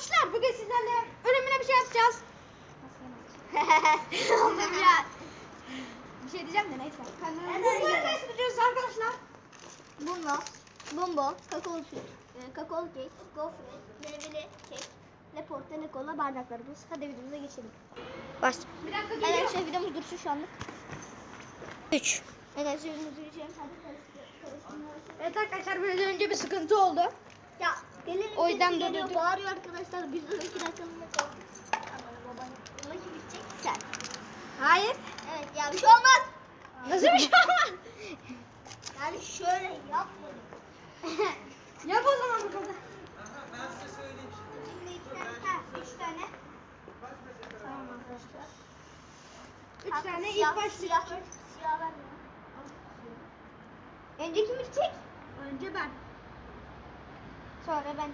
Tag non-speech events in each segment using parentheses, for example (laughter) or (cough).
Arkadaşlar bugün sizlerle ölümüne bir şey yapacağız. (laughs) Ya. Bir şey diyeceğim de neyse. Bunları test ediyoruz arkadaşlar. Bununla bonbon, kakaolu süt, e, kakaolu kek, gofret, meyveli kek, leporta, ne kola bardaklarımız. Hadi videomuza geçelim. Baş. Bir dakika Evet geliyor. arkadaşlar videomuz dursun şu anlık. 3. Evet arkadaşlar videomuzu geçelim. Hadi. Evet arkadaşlar biraz önce bir sıkıntı oldu. Ya gelelim O yüzden geliyor, dur, dur. bağırıyor arkadaşlar. Biz de iki dakikalığına kaldık. Aman babanın maçı bitecek sen. Hayır. Evet ya bir şey olmaz. Nasıl bir şey olmaz? Yani şöyle yapmadık. (laughs) Yap o zaman bakalım. Şimdi iki tane, ha, üç tane. Tamam arkadaşlar. Üç Hatta tane ilk siyah- başta. Siyah, siyah ver ya. Önce kim içecek? Önce ben. Sonra ben.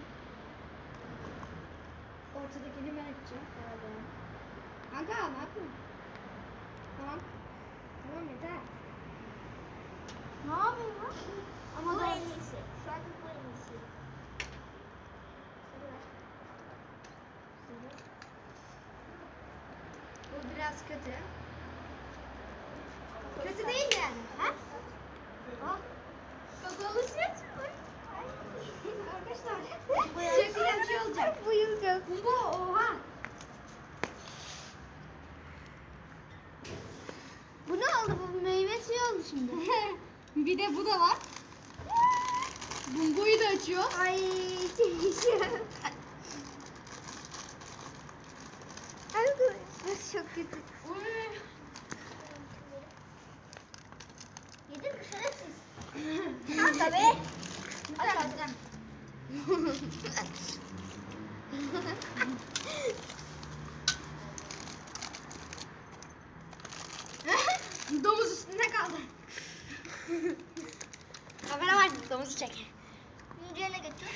Ortadakini ben açacağım. Kanka ne yapıyorsun? Tamam. Tamam yeter. Ne yapıyorsun lan? Ama bu en iyisi. Şu an bu en iyisi. Bu biraz kötü. Kötü değil yani. Ha? Ah. Kakaolu süt mü? Arkadaşlar. Güzel bir şey olacak. Bu yumuşak. Bu oha. Bu ne oldu? Bu meyve suyu oldu şimdi. (laughs) bir de bu da var. Bumbuyu da açıyor. Ay (laughs) Arkadaşlar çok kötü. Yedin mi şerefsiz? Kanka be. Aç ağzını. (laughs) Domuz üstünde kaldı. Kamera var domuzu çek. Yüceğine götür.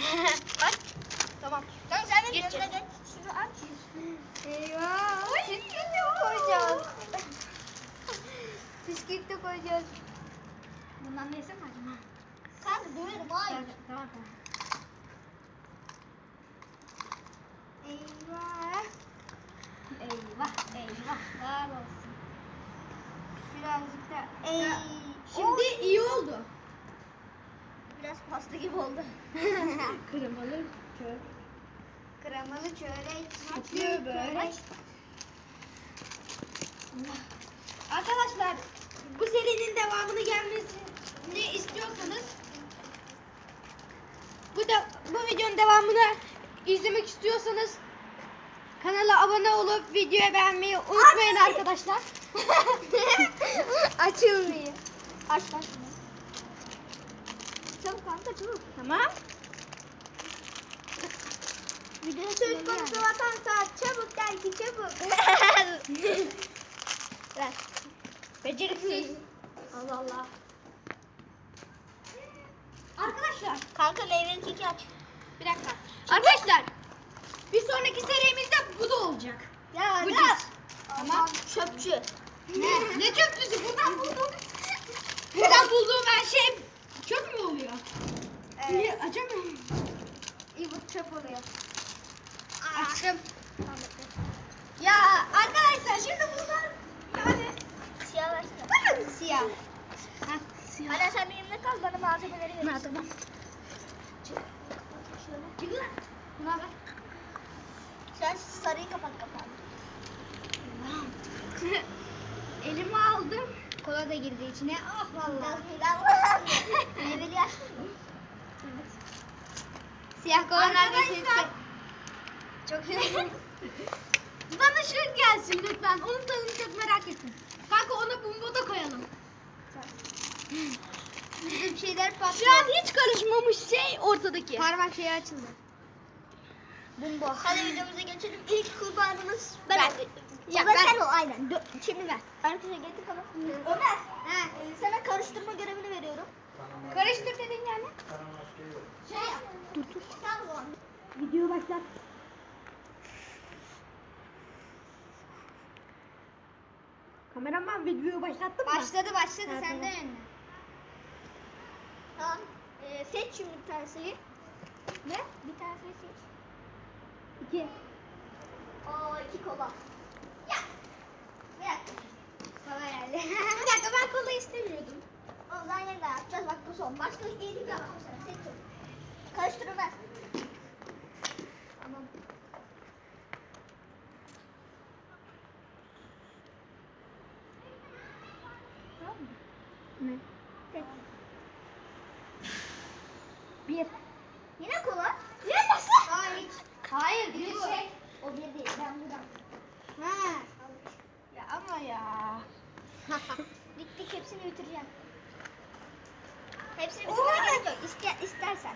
(laughs) Bak. Tamam. Sen sen de yüceğine geç. Şunu aç. Eyvah. Bisküvit de koyacağız. Bisküvit de koyacağız. Bundan ne yesem acaba? Kanka döverim hayır. Tamam tamam. Eyvah. Eyvah eyvah var olsun. Birazcık da. Ey. Şimdi iyi oldu. Biraz pasta gibi oldu. (laughs) Kremalı kök. Kremalı çörek. Sütlü börek. Arkadaşlar bu serinin devamını gelmesini istiyorsanız bu da bu videonun devamını izlemek istiyorsanız kanala abone olup videoyu beğenmeyi unutmayın arkadaşlar. (laughs) Açılmıyor. Aç şunu. Çabuk kanka çabuk. tamam. Videoda söz konusu vatan saat. Çabuk der ki çabuk. (laughs) Ver. Beceriksiz. Allah Allah. Arkadaşlar Kanka meyveli keki aç. bir dakika. Arkadaşlar bir sonraki serimizde bu da olacak. Ya Bu ne? Tamam. Çöpçü. Ne? ne çöpçüsü? Buradan (laughs) buldum. Buradan bulduğum her şey çöp mü oluyor? Evet. açamıyorum. İyi bu çöp oluyor. Açtım. Ya arkadaşlar şimdi buradan yani Siyah versene. bakın siyah. Siyah. Hala sen benimle kal bana malzemeleri ver. Ha, tamam. Şöyle. Bunu al. Sen sarıyı kapat kapat. (laughs) Elime aldım. Kola da girdi içine. Ah vallahi. Meyveli açtın mı? Siyah kola neredeyse. Çok iyi. (laughs) Bana şu gelsin lütfen. Onun tadını çok merak ettim. Kanka ona bumbu da koyalım. Bir şeyler patlıyor. Şu an hiç karışmamış şey ortadaki. Parmak şeyi açıldı. Bumbo. Hadi videomuza geçelim. İlk kurbanımız ben. Ben. Ya ben. ben- sen ol aynen. Dö- Şimdi ver. Arkadaşlar getir kalan. Ömer. He. Sana karıştırma görevini veriyorum. Karıştır dedin yani. Şey yap. Dur dur. Tamam o zaman. Video başlat. Kameraman videoyu başlattın mı? Başladı başladı Ha, sen de tamam. önüne. Tamam. Ee, seç şimdi bir tanesini. Ne? Bir tanesini seç. İki. Oo iki kola. Ya. Bir dakika. Sana geldi. (laughs) Bir dakika ben kola istemiyordum. o zaman yeniden yapacağız. Bak bu son. Başka bir iyilik yapalım sana. Tek tur. Karıştır Ömer. Tamam. Tamam mı? Ne? Tek. Bir. Yine kola. Yine nasıl? Hayır. Hayır Bir şey. O bir değil. Ben buradan. Ha. Ya ama ya. (laughs) Bittik hepsini bitireceğim. Hepsini bitirmeye gerek yok. İste, istersen.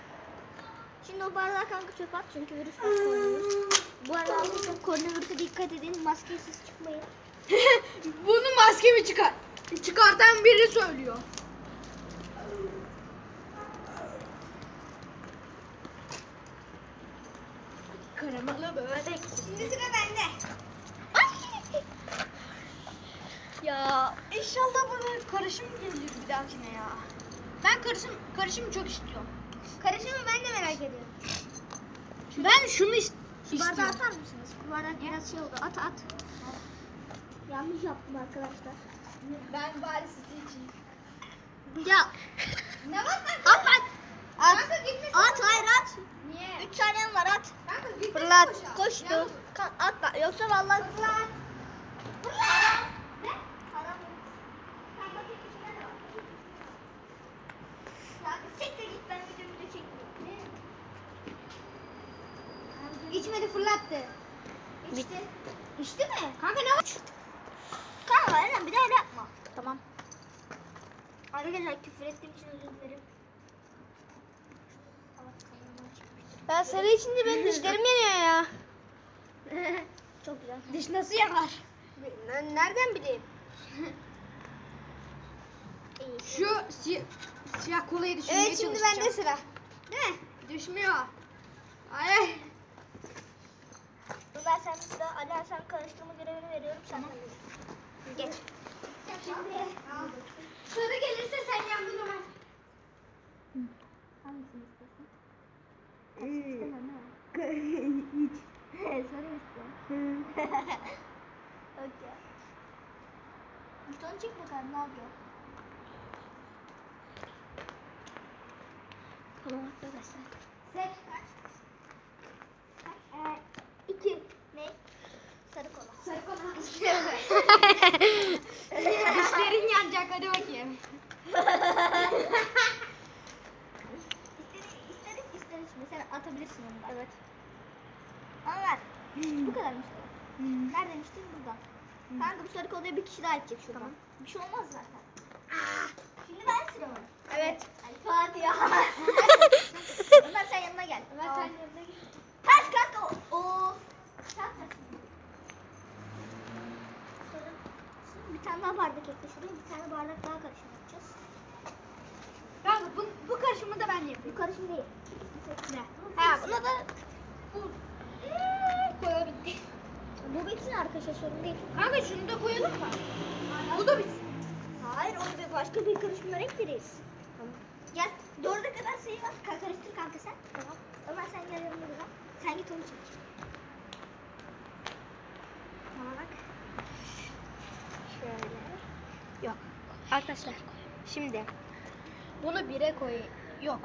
Şimdi o bardağı kanka çöp at çünkü virüs var koronavirüs. Bu arada arkadaşlar koronavirüse dikkat edin. Maskesiz çıkmayın. (laughs) Bunu maskemi çıkar. Çıkartan biri söylüyor. Kremalı börek. Şimdi sıra bende. Ya inşallah bana karışım gelir bir dahakine ya. Ben karışım karışım çok istiyorum. Karışımı ben de merak ediyorum. Ben şunu ist Şu bardağı istiyorum. atar mısınız? Bu bardak biraz şey oldu. At at. Yanlış yaptım arkadaşlar. Ben bari sizin için. Ya. Ne var lan? At at. At. Kanka gitmesin. At hayır at. Niye? 3 saniyen var at. Kanka gitmesin Fırlat. boşa. Koştu. Ya, Ka- at bak. Yoksa vallahi fırlat. Fırlat. Ne? Haram. Sen bakayım içinde ne var? Ya siktir git ben video video çekmiyorum. İçmedi fırlattı. İçti. İçti mi? Kanka ne var? Kanka Eren bir daha öyle yapma. Tamam. Arkadaşlar küfür ettiğim için özür dilerim. Ben sarı içince benim dişlerim yanıyor ya. (laughs) Çok güzel. Diş nasıl yakar? Ben nereden bileyim? (laughs) Şu siyah, siyah kolayı düşürmeye Evet şimdi çalışacağım. bende sıra. Değil mi? Düşmüyor. Ay. Ömer sen sıra Ali Hasan karıştırma görevini veriyorum. Sen tamam. Geç. Şimdi sarı gelirse sen yandın Ömer. Hangisini istiyorsun? Hiç. (laughs) Sarı istiyorum. Okey. Buton çek bakalım ne yapıyor? Tamam arkadaşlar. Seç kaç? Ee, iki. Ne? Sarı kola. Sarı kola. Dişlerin yanacak hadi bakayım. İstediğin şimdi sen atabilirsin onu da. Evet. Ömer. Bu kadarmış. Nereden içtin? Buradan. Kanka bu sarı kolaya bir kişi daha içecek şuradan. Tamam. Bir şey olmaz zaten. Şimdi ben sıra var. Evet. Hadi Fatiha. Ömer sen yanıma gel. Ömer sen yanına git. Kaç kanka o. o. Kaç kaç. Sonra şimdi bir tane daha bardak ekle şuraya. Bir tane bardak daha karışım yapacağız. Kanka bu, bu karışımı da ben Bu yapayım. karışım değil. Ne? Ha buna da Kola bitti. bu arkadaşlar sorun değil. Kanka şunu da koyalım mı? Bu da bitsin. Hayır onu bir başka bir karışımlar ekleriz. Tamam. Gel. Dörde kadar sayı var. Ka- Karıştır kanka sen. Tamam. Ömer sen gel yanıma dur. Sen git onu çek. Tamam bak. Şöyle. Yok. Arkadaşlar. Şimdi. Bunu bire koy. Yok.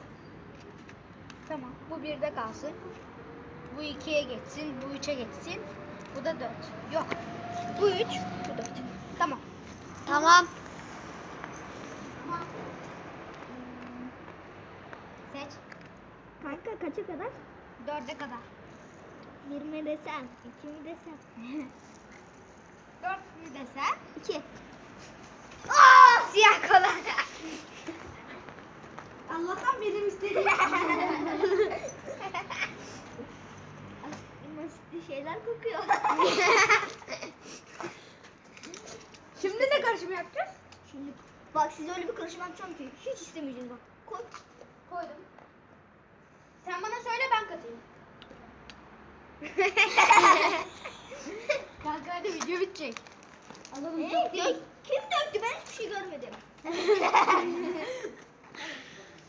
Tamam. Bu birde kalsın. Bu ikiye geçsin. Bu üçe geçsin. Bu da dört. Yok. Bu üç. Bu dört. Tamam. Tamam. Seç. Kanka kaça kadar? Dörde kadar. 20 desem, 2 mi desem? (laughs) Dört mü desen? 2. Aa, siyah kola. Allah'tan benim istediğim. (laughs) Masitli şeyler kokuyor. (laughs) Şimdi ne karışımı yapacağız? Şimdi bak size öyle bir karışım yapacağım ki hiç istemeyeceğim bak. Koy. Koydum. Sen bana söyle ben katayım. (laughs) Kanka hadi video bitecek. Alalım. Hey, dök- kim döktü ben hiçbir şey görmedim. (laughs)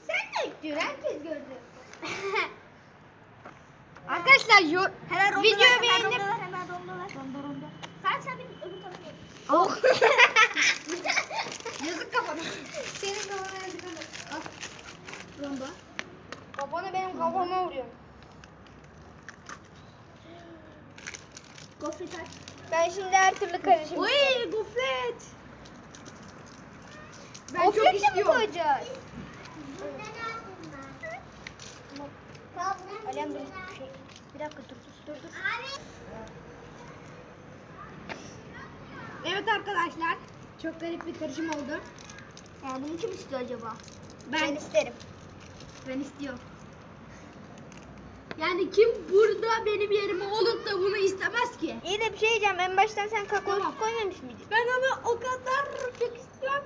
Sen döktün herkes gördü. Arkadaşlar Arkadaşlar yo Hemen ronda Videoyu beğenip- hemen ronda ver. Ronda ronda. Sen sen benim öbür tarafa gel. Oh. (laughs) Yazık kafana. Senin kafana yazık Al. Ronda. Kafanı benim kafama vuruyor. Gofret aç. Ben şimdi her türlü karışım. Oy gofret. Ben Gofret çok de mi istiyorum. koyacağız? Alem dur. Şey, bir dakika dur dur. dur. Evet arkadaşlar. Çok garip bir karışım oldu. Yani bunu kim istiyor acaba? Ben Ben isterim. ben istiyorum. Yani kim burada benim yerime olup da bunu istemez ki? İyi de bir şey diyeceğim. En baştan sen kakao Tamam. koymamış mıydın? Ben onu o kadar çok istiyorum